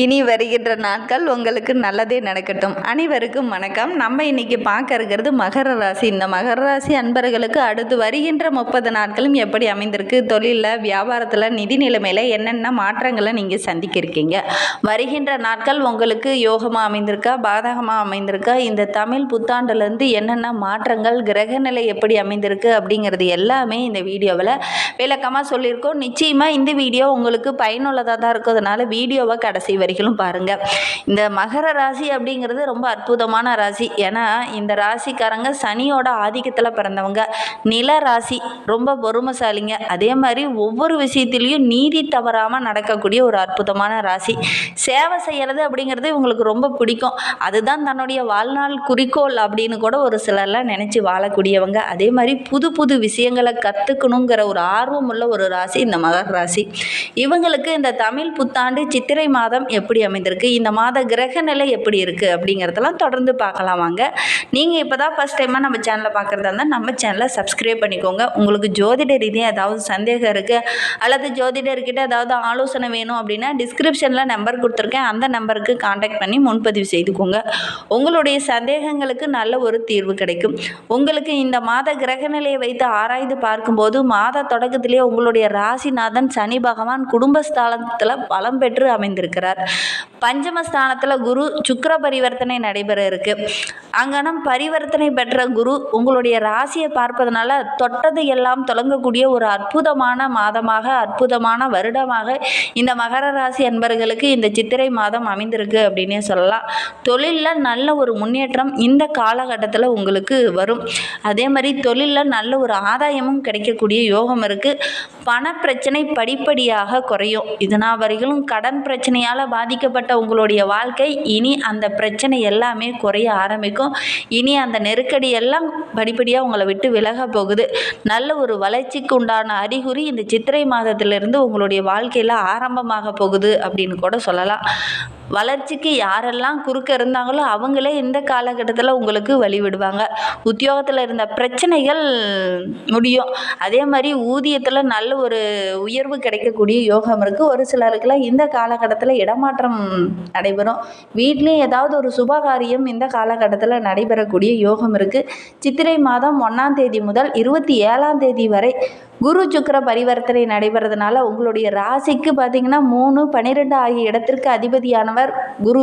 இனி வருகின்ற நாட்கள் உங்களுக்கு நல்லதே நடக்கட்டும். அனைவருக்கும் வணக்கம். நம்ம இன்னைக்கு பார்க்க இருக்கிறது மகர ராசி. இந்த மகர ராசி அன்பர்களுக்கு அடுத்து வருகின்ற முப்பது நாட்களும் எப்படி அமைந்திருக்கு? தொழிலில் வியாபாரத்தில் நிதி நிலைமையில் என்னென்ன மாற்றங்களை நீங்கள் சந்திக்க இருக்கீங்க வருகின்ற நாட்கள் உங்களுக்கு யோகமாக அமைந்திருக்கா? பாதகமாக அமைந்திருக்கா? இந்த தமிழ் புத்தாண்டுலேருந்து என்னென்ன மாற்றங்கள் கிரகநிலை எப்படி அமைந்திருக்கு அப்படிங்கிறது எல்லாமே இந்த வீடியோவில் விளக்கமாக சொல்லியிருக்கோம். நிச்சயமாக இந்த வீடியோ உங்களுக்கு பயனுள்ளதாக தான் இருக்கிறதுனால வீடியோவை கடைசி வரைக்கும் பாருங்கள் இந்த மகர ராசி அப்படிங்கிறது ரொம்ப அற்புதமான ராசி. ஏன்னா இந்த ராசிக்காரங்க சனியோட ஆதிக்கத்தில் பிறந்தவங்க. நில ராசி ரொம்ப பொறுமைசாலிங்க. அதே மாதிரி ஒவ்வொரு விஷயத்திலையும் நீதி தவறாமல் நடக்கக்கூடிய ஒரு அற்புதமான ராசி. சேவை செய்கிறது அப்படிங்கிறது இவங்களுக்கு ரொம்ப பிடிக்கும். அதுதான் தன்னுடைய வாழ்நாள் குறிக்கோள் அப்படின்னு கூட ஒரு சிலர்லாம் நினச்சி வாழக்கூடியவங்க. அதே மாதிரி புது புது விஷயங்களை கற்றுக்கணுங்கிற ஒரு ஆர்வம் உள்ள ஒரு ராசி இந்த மகர ராசி. இவங்களுக்கு இந்த தமிழ் புத்தாண்டு சித்திரை மாதம் எப்படி அமைந்திருக்கு? இந்த மாத கிரக நிலை எப்படி இருக்குது அப்படிங்கிறதெல்லாம் தொடர்ந்து பார்க்கலாம் வாங்க. நீங்கள் இப்போ தான் ஃபஸ்ட் டைமாக நம்ம சேனலை பார்க்குறதா இருந்தால் நம்ம சேனலை சப்ஸ்கிரைப் பண்ணிக்கோங்க. உங்களுக்கு ஜோதிட ரீதியாக ஏதாவது சந்தேகம் இருக்குது அல்லது ஜோதிடர்கிட்ட ஏதாவது ஆலோசனை வேணும் அப்படின்னா டிஸ்கிரிப்ஷனில் நம்பர் கொடுத்துருக்கேன். அந்த நம்பருக்கு காண்டாக்ட் பண்ணி முன்பதிவு செய்துக்கோங்க. உங்களுடைய சந்தேகங்களுக்கு நல்ல ஒரு தீர்வு கிடைக்கும். உங்களுக்கு இந்த மாத கிரக நிலையை வைத்து ஆராய்ந்து பார்க்கும்போது மாத தொடக்கத்திலே உங்களுடைய ராசிநாதன் சனி பகவான் குடும்பஸ்தானத்தில் பலம் பெற்று அமைந்திருக்கிறார். பஞ்சமஸ்தானத்தில் குரு சுக்கர பரிவர்த்தனை நடைபெற இருக்கு அங்கனம் பரிவர்த்தனை பெற்ற குரு உங்களுடைய ராசியை பார்ப்பதனால தொட்டது எல்லாம் தொடங்கக்கூடிய ஒரு அற்புதமான மாதமாக அற்புதமான வருடமாக இந்த மகர ராசி அன்பர்களுக்கு இந்த சித்திரை மாதம் அமைந்திருக்கு அப்படின்னே சொல்லலாம். தொழிலில் நல்ல ஒரு முன்னேற்றம் இந்த காலகட்டத்தில் உங்களுக்கு வரும். அதே மாதிரி தொழிலில் நல்ல ஒரு ஆதாயமும் கிடைக்கக்கூடிய யோகம் இருக்குது பண பிரச்சனை படிப்படியாக குறையும். இதனால் வரைகளும் கடன் பிரச்சனையால் பாதிக்கப்பட்ட உங்களுடைய வாழ்க்கை இனி அந்த பிரச்சனை எல்லாமே குறைய ஆரம்பிக்கும். இனி அந்த நெருக்கடி எல்லாம் படிப்படியாக உங்களை விட்டு விலக போகுது. நல்ல ஒரு வளர்ச்சிக்கு உண்டான அறிகுறி இந்த சித்திரை மாதத்திலிருந்து உங்களுடைய வாழ்க்கையில் ஆரம்பமாக போகுது அப்படின்னு கூட சொல்லலாம். வளர்ச்சிக்கு யாரெல்லாம் குறுக்க இருந்தாங்களோ அவங்களே இந்த காலகட்டத்தில் உங்களுக்கு வழி விடுவாங்க உத்தியோகத்தில் இருந்த பிரச்சனைகள் முடியும். அதே மாதிரி ஊதியத்தில் நல்ல ஒரு உயர்வு கிடைக்கக்கூடிய யோகம் இருக்குது ஒரு சிலருக்குலாம் இந்த காலகட்டத்தில் இடமாற்றம் நடைபெறும். வீட்லேயும் ஏதாவது ஒரு சுபகாரியம் இந்த காலகட்டத்தில் நடைபெறக்கூடிய யோகம் இருக்குது சித்திரை மாதம் ஒன்றாம் தேதி முதல் இருபத்தி ஏழாம் தேதி வரை குரு சுக்கர பரிவர்த்தனை நடைபெறதுனால உங்களுடைய ராசிக்கு பார்த்தீங்கன்னா மூணு பன்னிரெண்டு ஆகிய இடத்திற்கு அதிபதியானவர் குரு.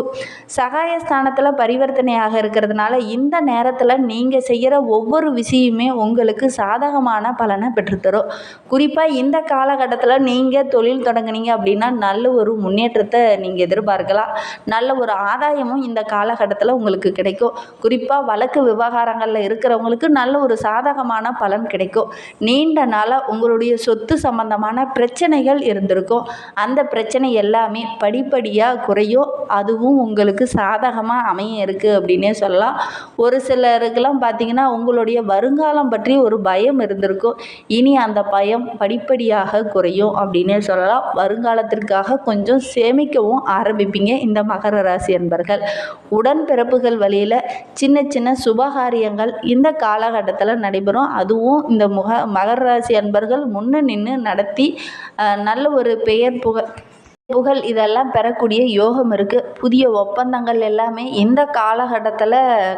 சகாயஸ்தானத்தில் பரிவர்த்தனையாக இருக்கிறதுனால இந்த நேரத்தில் நீங்கள் செய்கிற ஒவ்வொரு விஷயமே உங்களுக்கு சாதகமான பலனை பெற்றுத்தரும். குறிப்பாக இந்த காலகட்டத்தில் நீங்கள் தொழில் தொடங்குனீங்க அப்படின்னா நல்ல ஒரு முன்னேற்றத்தை நீங்கள் எதிர்பார்க்கலாம். நல்ல ஒரு ஆதாயமும் இந்த காலகட்டத்தில் உங்களுக்கு கிடைக்கும். குறிப்பாக வழக்கு விவகாரங்களில் இருக்கிறவங்களுக்கு நல்ல ஒரு சாதகமான பலன் கிடைக்கும். நீண்ட நாளாக உங்களுடைய சொத்து சம்பந்தமான பிரச்சனைகள் இருந்திருக்கும். அந்த பிரச்சனை எல்லாமே படிப்படியாக குறையும். அதுவும் உங்களுக்கு சாதகமாக அமைய இருக்குது அப்படின்னே சொல்லலாம். ஒரு சிலருக்கெல்லாம் பார்த்தீங்கன்னா உங்களுடைய வருங்காலம் பற்றி ஒரு பயம் இருந்திருக்கும். இனி அந்த பயம் படிப்படியாக குறையும் அப்படின்னே சொல்லலாம். வருங்காலத்திற்காக கொஞ்சம் சேமிக்கவும் ஆரம்பிப்பீங்க இந்த மகர ராசி என்பர்கள் உடன்பிறப்புகள் வழியில் சின்ன சின்ன சுபகாரியங்கள் இந்த காலகட்டத்தில் நடைபெறும். அதுவும் இந்த முக மகர ராசி அன்பர்கள் முன்ன நின்று நடத்தி நல்ல ஒரு பெயர் புகழ் புகழ் இதெல்லாம் பெறக்கூடிய யோகம் இருக்குது புதிய ஒப்பந்தங்கள் எல்லாமே இந்த காலகட்டத்தில்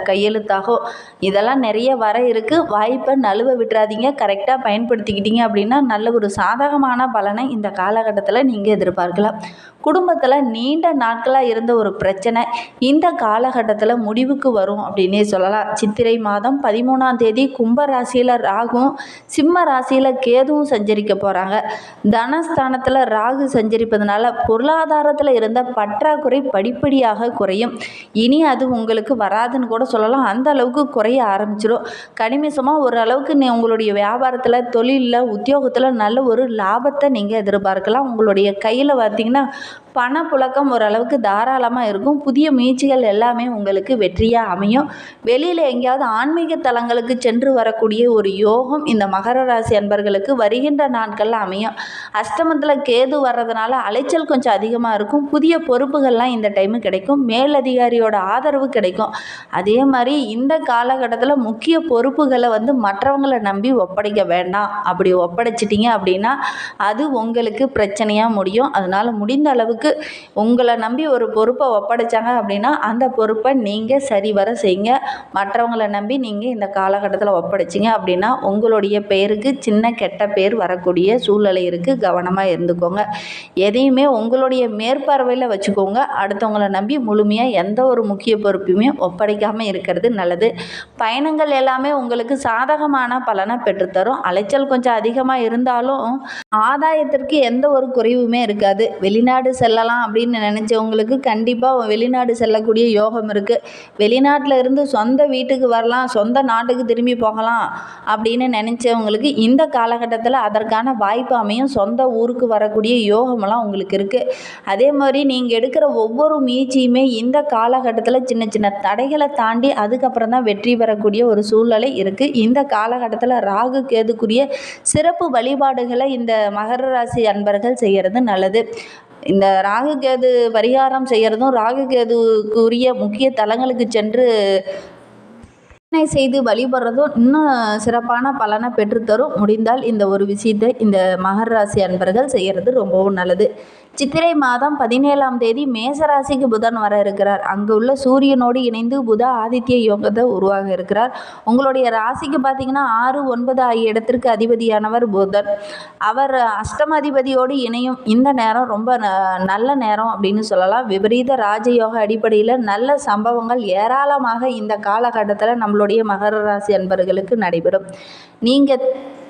கையெழுத்தாகும் இதெல்லாம் நிறைய வர இருக்குது வாய்ப்பை நழுவ விட்டுறாதீங்க. கரெக்டாக பயன்படுத்திக்கிட்டீங்க அப்படின்னா நல்ல ஒரு சாதகமான பலனை இந்த காலகட்டத்தில் நீங்கள் எதிர்பார்க்கலாம். குடும்பத்தில் நீண்ட நாட்களாக இருந்த ஒரு பிரச்சனை இந்த காலகட்டத்தில் முடிவுக்கு வரும் அப்படின்னே சொல்லலாம். சித்திரை மாதம் பதிமூணாம் தேதி கும்ப ராசியில் ராகும் சிம்ம ராசியில் கேதுவும் சஞ்சரிக்க போகிறாங்க தனஸ்தானத்தில் ராகு சஞ்சரிப்பதனால பொருளாதாரத்தில் இருந்த பற்றாக்குறை படிப்படியாக குறையும். இனி அது உங்களுக்கு வராதுன்னு கூட சொல்லலாம். அந்த அளவுக்கு குறைய ஆரம்பிச்சிடும் கனிமிசமாக ஓரளவுக்கு நீ உங்களுடைய வியாபாரத்தில் தொழிலில் உத்தியோகத்தில் நல்ல ஒரு லாபத்தை நீங்கள் எதிர்பார்க்கலாம். உங்களுடைய கையில் பார்த்தீங்கன்னா பணப்புழக்கம் ஓரளவுக்கு தாராளமாக இருக்கும். புதிய முயற்சிகள் எல்லாமே உங்களுக்கு வெற்றியாக அமையும். வெளியில் எங்கேயாவது ஆன்மீக தலங்களுக்கு சென்று வரக்கூடிய ஒரு யோகம் இந்த மகர ராசி அன்பர்களுக்கு வருகின்ற நாட்களில் அமையும். அஷ்டமத்தில் கேது வர்றதுனால அலைச்சல் கொஞ்சம் அதிகமாக இருக்கும். புதிய பொறுப்புகள்லாம் இந்த டைமு கிடைக்கும். மேலதிகாரியோட ஆதரவு கிடைக்கும். அதே மாதிரி இந்த காலகட்டத்தில் முக்கிய பொறுப்புகளை வந்து மற்றவங்களை நம்பி ஒப்படைக்க வேண்டாம். அப்படி ஒப்படைச்சிட்டிங்க அப்படின்னா அது உங்களுக்கு பிரச்சனையாக முடியும். அதனால் முடிந்த அளவுக்கு உங்களை நம்பி ஒரு பொறுப்பை ஒப்படைச்சாங்க அப்படின்னா அந்த பொறுப்பை நீங்கள் சரிவர செய்யுங்க. மற்றவங்களை நம்பி நீங்கள் இந்த காலகட்டத்தில் ஒப்படைச்சிங்க அப்படின்னா உங்களுடைய பெயருக்கு சின்ன கெட்ட பேர் வரக்கூடிய சூழ்நிலை இருக்குது கவனமாக இருந்துக்கோங்க. எதையுமே உங்களுடைய மேற்பார்வையில் வச்சுக்கோங்க. அடுத்தவங்களை நம்பி முழுமையாக எந்த ஒரு முக்கிய பொறுப்பையுமே ஒப்படைக்காமல் இருக்கிறது நல்லது. பயணங்கள் எல்லாமே உங்களுக்கு சாதகமான பலனை பெற்றுத்தரும். அலைச்சல் கொஞ்சம் அதிகமாக இருந்தாலும் ஆதாயத்திற்கு எந்த ஒரு குறைவுமே இருக்காது. வெளிநாடு செல்லலாம் அப்படின்னு நினச்சவங்களுக்கு கண்டிப்பாக வெளிநாடு செல்லக்கூடிய யோகம் இருக்குது வெளிநாட்டில் இருந்து சொந்த வீட்டுக்கு வரலாம் சொந்த நாட்டுக்கு திரும்பி போகலாம் அப்படின்னு நினச்சவங்களுக்கு இந்த காலகட்டத்தில் அதற்கான வாய்ப்பு அமையும். சொந்த ஊருக்கு வரக்கூடிய யோகமெல்லாம் உங்களுக்கு இருக்குது அதே மாதிரி நீங்கள் எடுக்கிற ஒவ்வொரு முயற்சியுமே இந்த காலகட்டத்தில் சின்ன சின்ன தடைகளை தாண்டி அதுக்கப்புறம் தான் வெற்றி பெறக்கூடிய ஒரு சூழ்நிலை இருக்குது இந்த காலகட்டத்தில் ராகு கேதுக்குரிய சிறப்பு வழிபாடுகளை இந்த மகர ராசி அன்பர்கள் செய்கிறது நல்லது. இந்த ராகு கேது பரிகாரம் செய்கிறதும் ராகு கேதுக்குரிய முக்கிய தலங்களுக்கு சென்று பிரார்த்தனை செய்து வழிபடுறதும் இன்னும் சிறப்பான பலனை பெற்றுத்தரும். முடிந்தால் இந்த ஒரு விஷயத்தை இந்த மகர ராசி அன்பர்கள் செய்கிறது ரொம்பவும் நல்லது. சித்திரை மாதம் பதினேழாம் தேதி மேசராசிக்கு புதன் வர இருக்கிறார். அங்கு உள்ள சூரியனோடு இணைந்து புத ஆதித்ய யோகத்தை உருவாக இருக்கிறார். உங்களுடைய ராசிக்கு பார்த்தீங்கன்னா ஆறு ஒன்பது ஆகிய இடத்திற்கு அதிபதியானவர் புதன். அவர் அஷ்டமாதிபதியோடு இணையும். இந்த நேரம் ரொம்ப ந- நல்ல நேரம் அப்படின்னு சொல்லலாம். விபரீத ராஜயோக அடிப்படையில் நல்ல சம்பவங்கள் ஏராளமாக இந்த காலகட்டத்தில் நம்மளோட நம்மளுடைய மகர ராசி அன்பர்களுக்கு நடைபெறும். நீங்கள்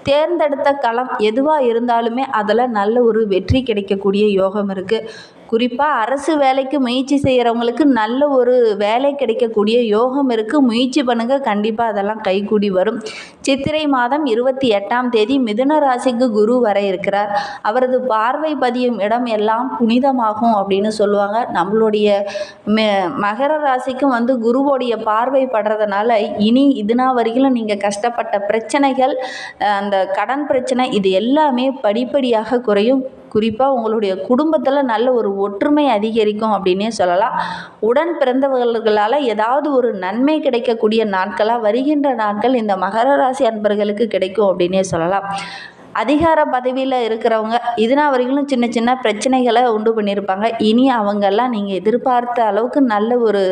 தேர்ந்தெடுத்த களம் எதுவாக இருந்தாலுமே அதில் நல்ல ஒரு வெற்றி கிடைக்கக்கூடிய யோகம் இருக்குது குறிப்பாக அரசு வேலைக்கு முயற்சி செய்கிறவங்களுக்கு நல்ல ஒரு வேலை கிடைக்கக்கூடிய யோகம் இருக்குது முயற்சி பண்ணுங்கள் கண்டிப்பாக அதெல்லாம் கைகூடி வரும். சித்திரை மாதம் இருபத்தி எட்டாம் தேதி மிதுன ராசிக்கு குரு வர இருக்கிறார். அவரது பார்வை பதியும் இடம் எல்லாம் புனிதமாகும் அப்படின்னு சொல்லுவாங்க. நம்மளுடைய மெ மகர ராசிக்கும் வந்து குருவோடைய பார்வை படுறதுனால இனி இதுனா வரையிலும் நீங்கள் கஷ்டப்பட்ட பிரச்சனைகள் அந்த கடன் பிரச்சனை இது எல்லாமே படிப்படியாக குறையும். குறிப்பாக உங்களுடைய குடும்பத்தில் நல்ல ஒரு ஒற்றுமை அதிகரிக்கும் அப்படின்னே சொல்லலாம். உடன் பிறந்தவர்களால் ஏதாவது ஒரு நன்மை கிடைக்கக்கூடிய நாட்களாக வருகின்ற நாட்கள் இந்த மகர ராசி அன்பர்களுக்கு கிடைக்கும் அப்படின்னே சொல்லலாம். அதிகார பதவியில் இருக்கிறவங்க இதுனா வரைக்கும் சின்ன சின்ன பிரச்சனைகளை உண்டு பண்ணியிருப்பாங்க. இனி அவங்கெல்லாம் நீங்கள் எதிர்பார்த்த அளவுக்கு நல்ல ஒரு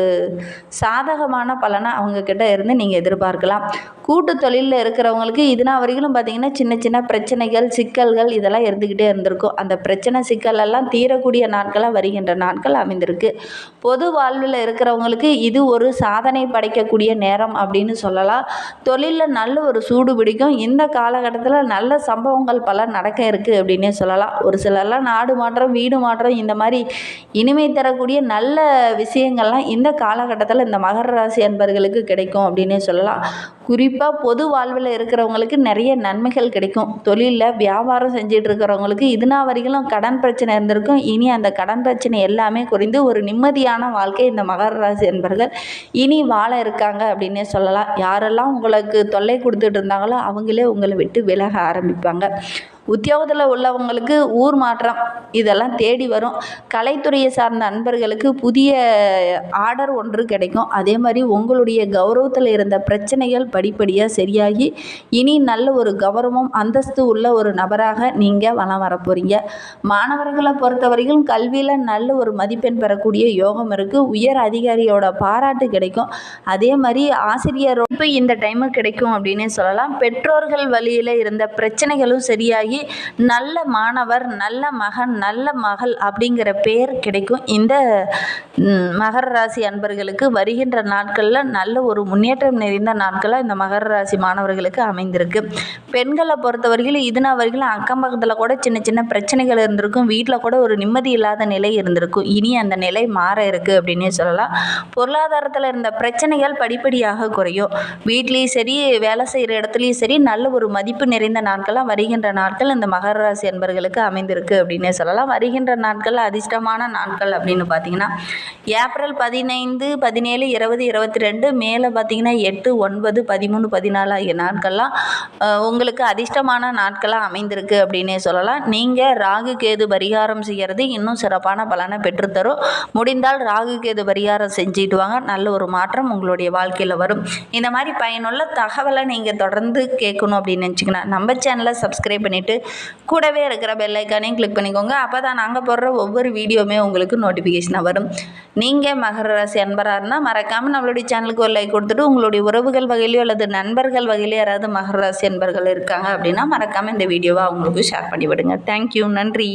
சாதகமான பலனை அவங்கக்கிட்ட இருந்து நீங்கள் எதிர்பார்க்கலாம். கூட்டு தொழிலில் இருக்கிறவங்களுக்கு இதுனா வரைக்கும் பார்த்தீங்கன்னா சின்ன சின்ன பிரச்சனைகள் சிக்கல்கள் இதெல்லாம் இருந்துக்கிட்டே இருந்திருக்கும். அந்த பிரச்சனை சிக்கலெல்லாம் தீரக்கூடிய நாட்களாக வருகின்ற நாட்கள் அமைந்திருக்கு. பொது வாழ்வில் இருக்கிறவங்களுக்கு இது ஒரு சாதனை படைக்கக்கூடிய நேரம் அப்படின்னு சொல்லலாம். தொழிலில் நல்ல ஒரு சூடு பிடிக்கும். இந்த காலகட்டத்தில் நல்ல சம்பவங்கள் பல நடக்க இருக்குது அப்படின்னே சொல்லலாம். ஒரு சிலர்லாம் நாடு மாற்றம் வீடு மாற்றம் இந்த மாதிரி இனிமை தரக்கூடிய நல்ல விஷயங்கள்லாம் இந்த காலகட்டத்தில் இந்த மகர ராசி அன்பர்களுக்கு கிடைக்கும் அப்படின்னே சொல்லலாம். குறிப்பாக பொது வாழ்வில் இருக்கிறவங்களுக்கு நிறைய நன்மைகள் கிடைக்கும். தொழிலில் வியாபாரம் செஞ்சுட்டு இருக்கிறவங்களுக்கு இதுனா வரைக்கும் கடன் பிரச்சனை இருந்திருக்கும். இனி அந்த கடன் பிரச்சனை எல்லாமே குறைந்து ஒரு நிம்மதியான வாழ்க்கை இந்த மகர ராசி என்பர்கள் இனி வாழ இருக்காங்க அப்படின்னே சொல்லலாம். யாரெல்லாம் உங்களுக்கு தொல்லை கொடுத்துட்டு இருந்தாங்களோ அவங்களே உங்களை விட்டு விலக ஆரம்பிப்பாங்க. உத்தியோகத்தில் உள்ளவங்களுக்கு ஊர் மாற்றம் இதெல்லாம் தேடி வரும். கலைத்துறையை சார்ந்த அன்பர்களுக்கு புதிய ஆர்டர் ஒன்று கிடைக்கும். அதே மாதிரி உங்களுடைய கௌரவத்தில் இருந்த பிரச்சனைகள் படிப்படியாக சரியாகி இனி நல்ல ஒரு கௌரவம் அந்தஸ்து உள்ள ஒரு நபராக நீங்கள் வளம் வரப்போகிறீங்க மாணவர்களை பொறுத்தவரைக்கும் கல்வியில் நல்ல ஒரு மதிப்பெண் பெறக்கூடிய யோகம் இருக்குது உயர் அதிகாரியோட பாராட்டு கிடைக்கும். அதே மாதிரி ஆசிரியர் இப்போ இந்த டைமு கிடைக்கும் அப்படின்னே சொல்லலாம். பெற்றோர்கள் வழியில் இருந்த பிரச்சனைகளும் சரியாகி நல்ல மாணவர் நல்ல மகன் நல்ல மகள் அப்படிங்கிற பெயர் கிடைக்கும். இந்த மகர ராசி அன்பர்களுக்கு வருகின்ற நாட்களில் நல்ல ஒரு முன்னேற்றம் நிறைந்த நாட்களாக இந்த மகர ராசி மாணவர்களுக்கு அமைந்திருக்கு. பெண்களை பொறுத்தவரையில் இதுனா வரைக்கும் அக்கம் பக்கத்தில் கூட சின்ன சின்ன பிரச்சனைகள் இருந்திருக்கும். வீட்டில் கூட ஒரு நிம்மதி இல்லாத நிலை இருந்திருக்கும். இனி அந்த நிலை மாற இருக்குது அப்படின்னே சொல்லலாம். பொருளாதாரத்தில் இருந்த பிரச்சனைகள் படிப்படியாக குறையும். வீட்லேயும் சரி வேலை செய்கிற இடத்துலையும் சரி நல்ல ஒரு மதிப்பு நிறைந்த நாட்களாக வருகின்ற நாட்கள் நாட்கள் இந்த மகர ராசி அன்பர்களுக்கு அமைந்திருக்கு அப்படின்னே சொல்லலாம். வருகின்ற நாட்கள் அதிர்ஷ்டமான நாட்கள் அப்படின்னு பார்த்தீங்கன்னா ஏப்ரல் பதினைந்து பதினேழு இருபது இருபத்தி ரெண்டு மேலே பார்த்தீங்கன்னா எட்டு ஒன்பது பதிமூணு பதினாலு ஆகிய நாட்கள்லாம் உங்களுக்கு அதிர்ஷ்டமான நாட்களாக அமைந்திருக்கு அப்படின்னே சொல்லலாம். நீங்கள் ராகு கேது பரிகாரம் செய்கிறது இன்னும் சிறப்பான பலனை பெற்றுத்தரும். முடிந்தால் ராகு கேது பரிகாரம் செஞ்சுட்டு வாங்க. நல்ல ஒரு மாற்றம் உங்களுடைய வாழ்க்கையில் வரும். இந்த மாதிரி பயனுள்ள தகவலை நீங்கள் தொடர்ந்து கேட்கணும் அப்படின்னு நினச்சிங்கன்னா நம்ம சேனலை சப்ஸ்கிரைப் பண்ணிவிட்டு கூடவே இருக்கிற பெல்லைக்கானையும் க்ளிக் கிளிக் பண்ணிக்கோங்க. அப்போ தான் நாங்கள் போடுற ஒவ்வொரு வீடியோவுமே உங்களுக்கு நோட்டிஃபிகேஷனாக வரும். நீங்கள் மகர ராசி அன்பராக இருந்தால் மறக்காமல் நம்மளுடைய சேனலுக்கு ஒரு லைக் கொடுத்துட்டு உங்களுடைய உறவுகள் வகையிலையோ அல்லது நண்பர்கள் வகையிலையோ யாராவது மகர ராசி அன்பர்கள் இருக்காங்க அப்படின்னா மறக்காமல் இந்த வீடியோவை அவங்களுக்கு ஷேர் பண்ணிவிடுங்க. தேங்க்யூ நன்றி.